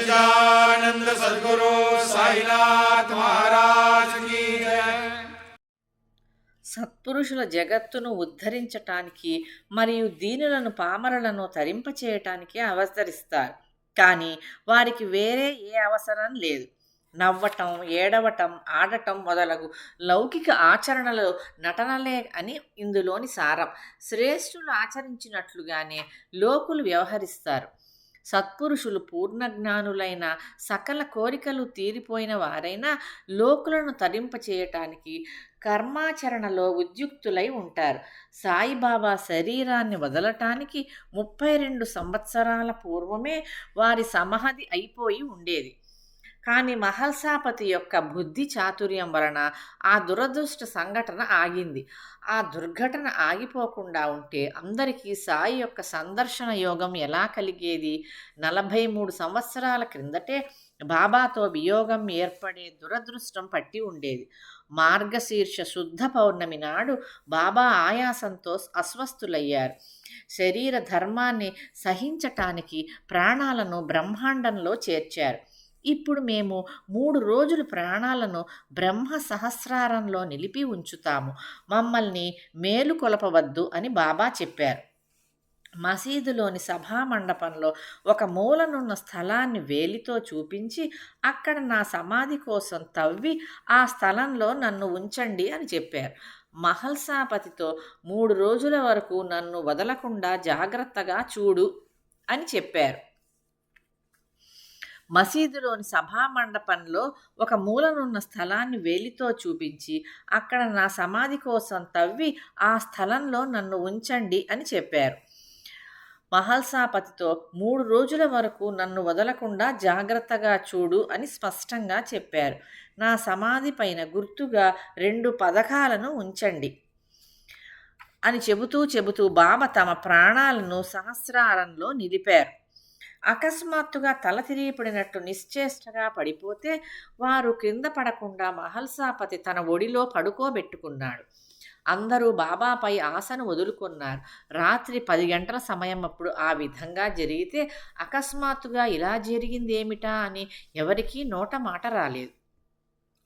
सच्चिदानंद सदगुरु साईनाथ महाराज की जय సత్పురుషుల జగత్తును ఉద్ధరించటానికి మరియు దీనులను పామరులను తరింపచేయటానికి అవతరిస్తారు కానీ వారికి వేరే ఏ అవసరం లేదు నవ్వటం ఏడవటం ఆడటం మొదలగు లౌకిక ఆచరణలు నటనలే అని ఇందులోని సారం శ్రేష్ఠులు ఆచరించినట్లుగానే లోకులు వ్యవహరిస్తారు సత్పురుషులు పూర్ణజ్ఞానులైన సకల కోరికలు తీరిపోయిన వారైనా లోకులను తరింపచేయటానికి కర్మాచరణలో ఉద్యుక్తులై ఉంటారు. సాయిబాబా శరీరాన్ని వదలటానికి ముప్పై రెండు సంవత్సరాల పూర్వమే వారి సమాధి అయిపోయి ఉండేది. కానీ మహల్సాపతి యొక్క బుద్ధి చాతుర్యం వలన ఆ దురదృష్ట సంఘటన ఆగింది. ఆ దుర్ఘటన ఆగిపోకుండా ఉంటే అందరికీ సాయి యొక్క సందర్శన యోగం ఎలా కలిగేది? నలభై మూడు సంవత్సరాల క్రిందటే బాబాతో వియోగం ఏర్పడే దురదృష్టం పట్టి ఉండేది. మార్గశీర్ష శుద్ధ పౌర్ణమి నాడు బాబా ఆయాసంతో అస్వస్థులయ్యారు. శరీర ధర్మాన్ని సహించటానికి ప్రాణాలను బ్రహ్మాండంలో చేర్చారు. ఇప్పుడు మేము మూడు రోజులు ప్రాణాలను బ్రహ్మ సహస్రారంలో నిలిపి ఉంచుతాము. మమ్మల్ని మేలు కొలపవద్దు అని బాబా చెప్పారు. మసీదులోని సభా మండపంలో ఒక మూలనున్న స్థలాన్ని వేలితో చూపించి అక్కడ నా సమాధి కోసం తవ్వి ఆ స్థలంలో నన్ను ఉంచండి అని చెప్పారు. మహల్సాపతితో మూడు రోజుల వరకు నన్ను వదలకుండా జాగ్రత్తగా చూడు అని చెప్పారు. మసీదులోని సభా మండపంలో ఒక మూలనున్న స్థలాన్ని వేలితో చూపించి అక్కడ నా సమాధి కోసం తవ్వి ఆ స్థలంలో నన్ను ఉంచండి అని చెప్పారు. మహల్సాపతితో మూడు రోజుల వరకు నన్ను వదలకుండా జాగ్రత్తగా చూడు అని స్పష్టంగా చెప్పారు. నా సమాధి పైన గుర్తుగా రెండు పథకాలను ఉంచండి అని చెబుతూ చెబుతూ బాబా తమ ప్రాణాలను సహస్రారంలో నిలిపారు. అకస్మాత్తుగా తల తిరిగిపడినట్టు నిశ్చేష్టగా పడిపోతే వారు క్రింద పడకుండా మహల్సాపతి తన ఒడిలో పడుకోబెట్టుకున్నాడు. అందరూ బాబాపై ఆశను వదులుకున్నారు. రాత్రి పది గంటల సమయం అప్పుడు ఆ విధంగా జరిగితే అకస్మాత్తుగా ఇలా జరిగింది ఏమిటా అని ఎవరికీ నోట మాట రాలేదు.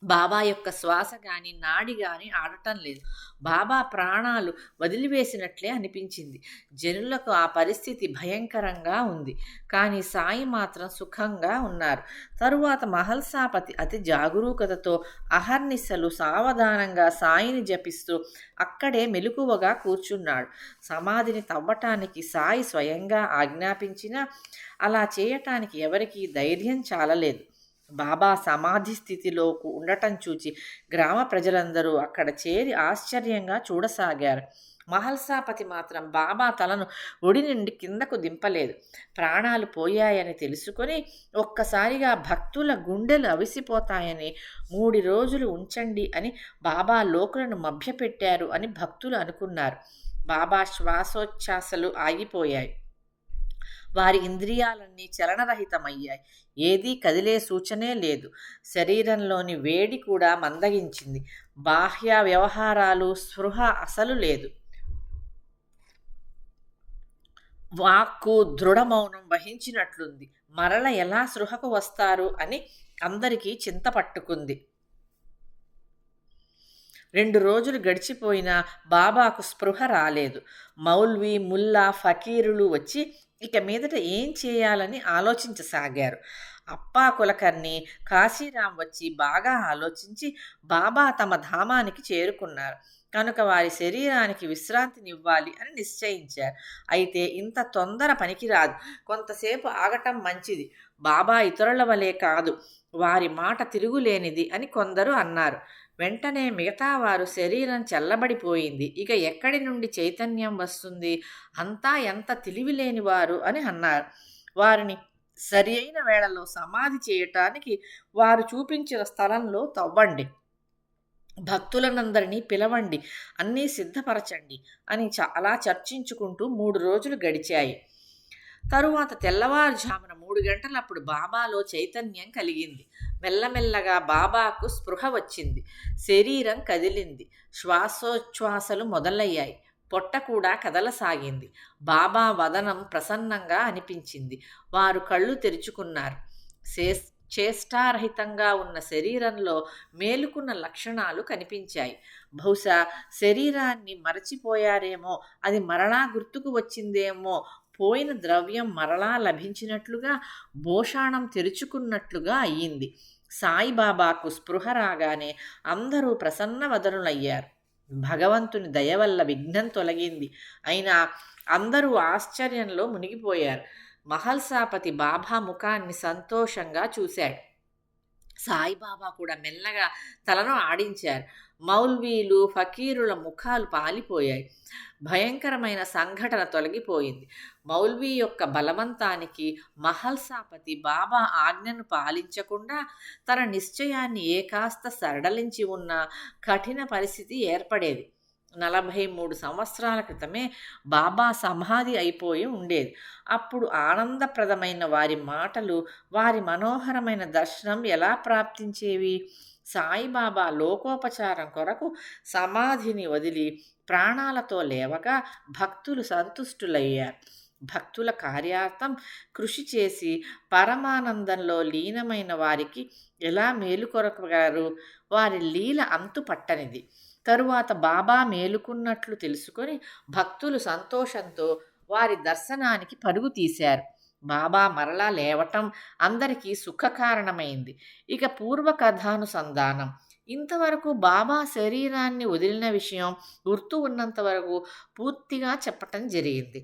బాబా యొక్క శ్వాస కానీ నాడి కానీ ఆడటం లేదు. బాబా ప్రాణాలు వదిలివేసినట్లే అనిపించింది. జనులకు ఆ పరిస్థితి భయంకరంగా ఉంది. కానీ సాయి మాత్రం సుఖంగా ఉన్నారు. తరువాత మహల్సాపతి అతి జాగరూకతతో అహర్నిశలు సావధానంగా సాయిని జపిస్తూ అక్కడే మెలకువగా కూర్చున్నాడు. సమాధిని తవ్వటానికి సాయి స్వయంగా ఆజ్ఞాపించినా అలా చేయటానికి ఎవరికీ ధైర్యం చాలలేదు. బాబా సమాధి స్థితిలో ఉండటం చూచి గ్రామ ప్రజలందరూ అక్కడ చేరి ఆశ్చర్యంగా చూడసాగారు. మహల్సాపతి మాత్రం బాబా తలను ఒడి నుండి కిందకు దింపలేదు. ప్రాణాలు పోయాయని తెలుసుకొని ఒక్కసారిగా భక్తుల గుండెలు అవిసిపోతాయని మూడు రోజులు ఉంచండి అని బాబా లోకులను మభ్యపెట్టారు అని భక్తులు అనుకున్నారు. బాబా శ్వాసోచ్ఛ్వాసలు ఆగిపోయాయి. వారి ఇంద్రియాలన్నీ చలనరహితమయ్యాయి. ఏదీ కదిలే సూచనే లేదు. శరీరంలోని వేడి కూడా మందగించింది. బాహ్య వ్యవహారాలు స్పృహ అసలు లేదు. వాక్కు దృఢమౌనం వహించినట్లుంది. మరల ఎలా సృహకు వస్తారు అని అందరికీ చింత పట్టుకుంది. రెండు రోజులు గడిచిపోయినా బాబాకు స్పృహ రాలేదు. మౌల్వి ముల్లా ఫకీరులు వచ్చి ఇక మీదట ఏం చేయాలని ఆలోచించసాగారు. అప్పా కులకర్ణి కాశీరాం వచ్చి బాగా ఆలోచించి బాబా తమ ధామానికి చేరుకున్నారు. కనుక వారి శరీరానికి విశ్రాంతినివ్వాలి అని నిశ్చయించారు. అయితే ఇంత తొందర పనికిరాదు. కొంతసేపు ఆగటం మంచిది. బాబా ఇతరుల వలె కాదు. వారి మాట తిరుగులేనిది అని కొందరు అన్నారు. వెంటనే మిగతా వారు శరీరం చల్లబడిపోయింది. ఇక ఎక్కడి నుండి చైతన్యం వస్తుంది? అంతా ఎంత తెలివిలేని వారు అని అన్నారు. వారిని సరి అయిన వేళలో సమాధి చేయటానికి వారు చూపించిన స్థలంలో తవ్వండి. భక్తులనందరినీ పిలవండి. అన్నీ సిద్ధపరచండి అని చాలా చర్చించుకుంటూ మూడు రోజులు గడిచాయి. తరువాత తెల్లవారుజామున మూడు గంటలప్పుడు బాబాలో చైతన్యం కలిగింది. మెల్లమెల్లగా బాబాకు స్పృహ వచ్చింది. శరీరం కదిలింది. శ్వాసోచ్ఛ్వాసలు మొదలయ్యాయి. పొట్ట కూడా కదలసాగింది. బాబా వదనం ప్రసన్నంగా అనిపించింది. వారు కళ్ళు తెరుచుకున్నారు. చే చేష్టారహితంగా ఉన్న శరీరంలో మేలుకున్న లక్షణాలు కనిపించాయి. బహుశా శరీరాన్ని మరచిపోయారేమో అది మరణా గుర్తుకు వచ్చిందేమో పోయిన ద్రవ్యం మరలా లభించినట్లుగా భోషాణం తెరుచుకున్నట్లుగా అయ్యింది. సాయిబాబాకు స్పృహ రాగానే అందరూ ప్రసన్నవదనులయ్యారు. భగవంతుని దయ వల్ల విఘ్నం తొలగింది. అయినా అందరూ ఆశ్చర్యంలో మునిగిపోయారు. మహల్సాపతి బాబా ముఖాన్ని సంతోషంగా చూశాడు. సాయిబాబా కూడా మెల్లగా తలను ఆడించారు. మౌల్వీలు ఫకీరుల ముఖాలు పాలిపోయాయి. భయంకరమైన సంఘటన తొలగిపోయింది. మౌల్వీ యొక్క బలవంతానికి మహల్సాపతి బాబా ఆజ్ఞను పాలించకుండా తన నిశ్చయాన్ని ఏకాస్త సరళించి ఉన్న కఠిన పరిస్థితి ఏర్పడేది. నలభై మూడు సంవత్సరాల క్రితమే బాబా సమాధి అయిపోయి ఉండేది. అప్పుడు ఆనందప్రదమైన వారి మాటలు వారి మనోహరమైన దర్శనం ఎలా ప్రాప్తించేవి? సాయిబాబా లోకోపచారం కొరకు సమాధిని వదిలి ప్రాణాలతో లేవగా భక్తులు సంతుష్టులయ్యారు. భక్తుల కార్యార్థం కృషి చేసి పరమానందంలో లీనమైన వారికి ఎలా మేలుకొరగలరు వారి లీల అంతు పట్టనిది. తరువాత బాబా మేలుకున్నట్లు తెలుసుకొని భక్తులు సంతోషంతో వారి దర్శనానికి పరుగు తీశారు. బాబా మరలా లేవటం అందరికీ సుఖకారణమైంది. ఇక పూర్వ కథానుసంధానం ఇంతవరకు బాబా శరీరాన్ని వదిలిన విషయం గుర్తు ఉన్నంత వరకు పూర్తిగా చెప్పటం జరిగింది.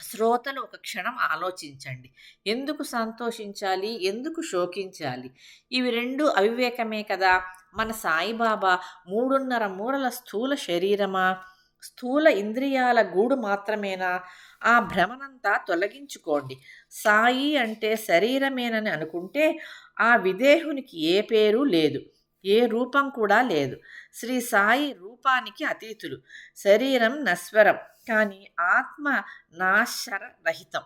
శ్రోతలు ఒక క్షణం ఆలోచించండి. ఎందుకు సంతోషించాలి? ఎందుకు శోకించాలి? ఇవి రెండు అవివేకమే కదా. మన సాయిబాబా మూడున్నర మూరల స్థూల శరీరమా? స్థూల ఇంద్రియాల గూడు మాత్రమేనా? ఆ భ్రమనంతా తొలగించుకోండి. సాయి అంటే శరీరమేనని అనుకుంటే ఆ విదేహునికి ఏ పేరు లేదు. ఏ రూపం కూడా లేదు. శ్రీ సాయి రూపానికి అతీతులు. శరీరం నశ్వరం. కానీ ఆత్మ నాశర రహితం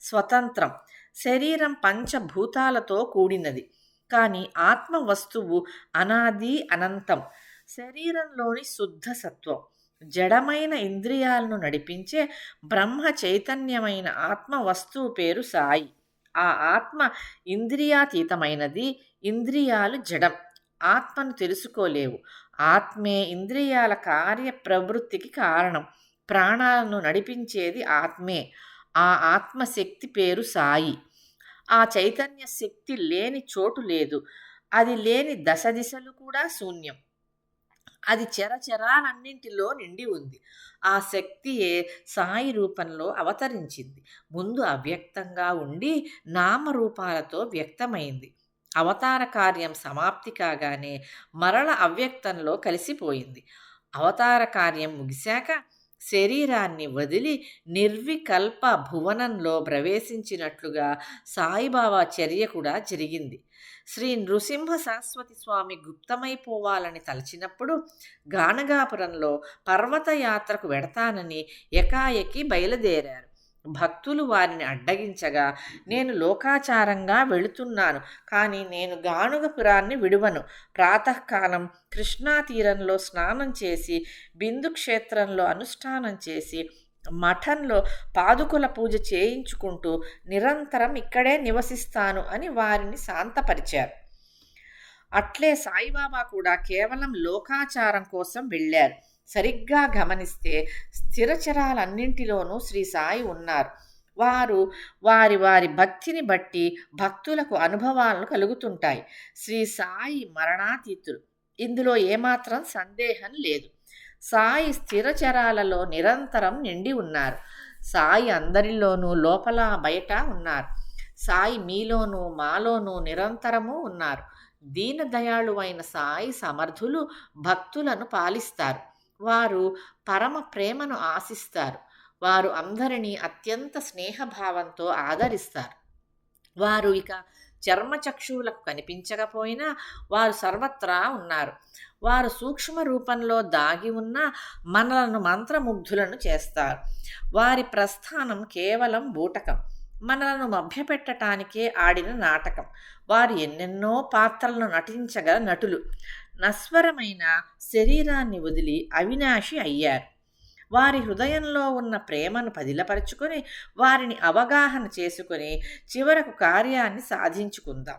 స్వతంత్రం. శరీరం పంచభూతాలతో కూడినది. కానీ ఆత్మ వస్తువు అనాది అనంతం శరీరంలోని శుద్ధ సత్వం. జడమైన ఇంద్రియాలను నడిపించే బ్రహ్మ చైతన్యమైన ఆత్మ వస్తువు పేరు సాయి. ఆ ఆత్మ ఇంద్రియాతీతమైనది ఇంద్రియాలు జడం. ఆత్మను తెలుసుకోలేవు. ఆత్మే ఇంద్రియాల కార్య ప్రవృత్తికి కారణం. ప్రాణాలను నడిపించేది ఆత్మే. ఆ ఆత్మశక్తి పేరు సాయి. ఆ చైతన్య శక్తి లేని చోటు లేదు. అది లేని దశ దిశలు కూడా శూన్యం. అది చరచరాలన్నింటిలో నిండి ఉంది. ఆ శక్తియే సాయి రూపంలో అవతరించింది. ముందు అవ్యక్తంగా ఉండి నామరూపాలతో వ్యక్తమైంది. అవతార కార్యం సమాప్తి కాగానే మరల అవ్యక్తంలో కలిసిపోయింది. అవతార కార్యం ముగిశాక శరీరాన్ని వదిలి నిర్వికల్ప భువనంలో ప్రవేశించినట్లుగా సాయిబాబా చర్య కూడా జరిగింది. శ్రీ నృసింహ సరస్వతి స్వామి గుప్తమైపోవాలని తలచినప్పుడు గానగాపురంలో పర్వతయాత్రకు వెడతానని ఎకాయకి బయలుదేరారు. భక్తులు వారిని అడ్డగించగా నేను లోకాచారంగా వెళుతున్నాను కానీ నేను గానుగపురాన్ని విడువను. ప్రాతకాలం కృష్ణా తీరంలో స్నానం చేసి బిందు క్షేత్రంలో అనుష్ఠానం చేసి మఠంలో పాదుకుల పూజ చేయించుకుంటూ నిరంతరం ఇక్కడే నివసిస్తాను అని వారిని శాంతపరిచారు. అట్లే సాయిబాబా కూడా కేవలం లోకాచారం కోసం వెళ్ళారు. సరిగ్గా గమనిస్తే స్థిరచరాలన్నింటిలోనూ శ్రీ సాయి ఉన్నారు. వారు వారి వారి భక్తిని బట్టి భక్తులకు అనుభవాలను కలుగుతుంటాయి. శ్రీ సాయి మరణాతీతులు. ఇందులో ఏమాత్రం సందేహం లేదు. సాయి స్థిరచరాలలో నిరంతరం నిండి ఉన్నారు. సాయి అందరిలోనూ లోపల బయట ఉన్నారు. సాయి మీలోనూ మాలోనూ నిరంతరము ఉన్నారు. దీనదయాళువైన సాయి సమర్థులు భక్తులను పాలిస్తారు. వారు పరమ ప్రేమను ఆశిస్తారు. వారు అందరినీ అత్యంత స్నేహభావంతో ఆదరిస్తారు. వారు ఇక చర్మచక్షువులకు కనిపించకపోయినా వారు సర్వత్రా ఉన్నారు. వారు సూక్ష్మ రూపంలో దాగి ఉన్న మనలను మంత్రముగ్ధులను చేస్తారు. వారి ప్రస్థానం కేవలం బూటకం. మనలను మభ్యపెట్టడానికే ఆడిన నాటకం. వారు ఎన్నెన్నో పాత్రలను నటించగల నటులు. నస్వరమైన శరీరాన్ని వదిలి అవినాశి అయ్యారు. వారి హృదయంలో ఉన్న ప్రేమను పదిలపరుచుకొని వారిని అవగాహన చేసుకొని చివరకు కార్యాన్ని సాధించుకుందాం.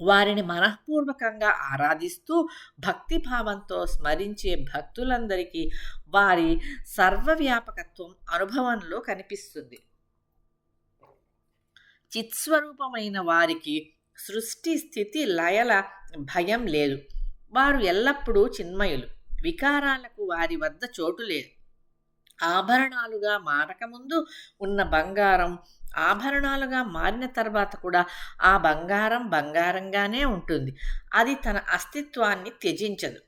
వారిని మనఃపూర్వకంగా ఆరాధిస్తూ భక్తిభావంతో స్మరించే భక్తులందరికీ వారి సర్వవ్యాపకత్వం అనుభవంలో కనిపిస్తుంది. చిత్స్వరూపమైన వారికి సృష్టి స్థితి లయల భయం లేదు. వారు ఎల్లప్పుడూ చిన్మయులు. వికారాలకు వారి వద్ద చోటు లేదు. ఆభరణాలుగా మారకముందు ఉన్న బంగారం ఆభరణాలుగా మారిన తర్వాత కూడా ఆ బంగారం బంగారంగానే ఉంటుంది. అది తన అస్తిత్వాన్ని త్యజించదు.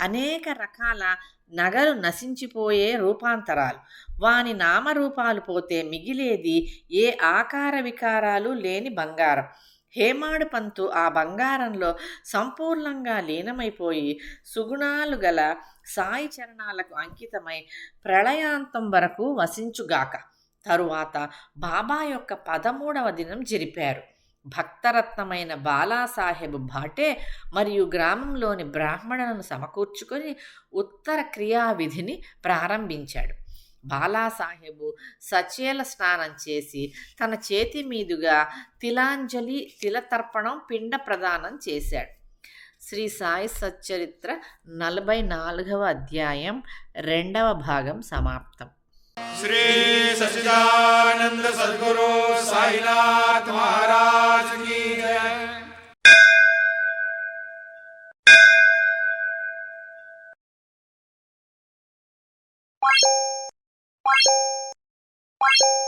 అనేక రకాల నగలు నశించిపోయే రూపాంతరాలు. వాని నామరూపాలు పోతే మిగిలేది ఏ ఆకార వికారాలు లేని బంగారం. హేమాడు పంతు ఆ బంగారంలో సంపూర్ణంగా లీనమైపోయి సుగుణాలు గల సాయి చరణాలకు అంకితమై ప్రళయాంతం వరకు వసించుగాక. తరువాత బాబా యొక్క పదమూడవ దినం జరిపారు. భక్తరత్నమైన బాలాసాహెబ్ భాటే మరియు గ్రామంలోని బ్రాహ్మణులను సమకూర్చుకొని ఉత్తర క్రియావిధిని ప్రారంభించాడు. బాలాసాహెబు సచేల స్నానం చేసి తన చేతి మీదుగా తిలాంజలి తిలతర్పణం పిండ ప్రదానం చేశాడు. శ్రీ సాయి సచ్చరిత్ర నలభై నాలుగవ అధ్యాయం రెండవ భాగం సమాప్తం. శ్రీ సచిదానంద సద్గురు సాయినాథ్ మహారాజ్ you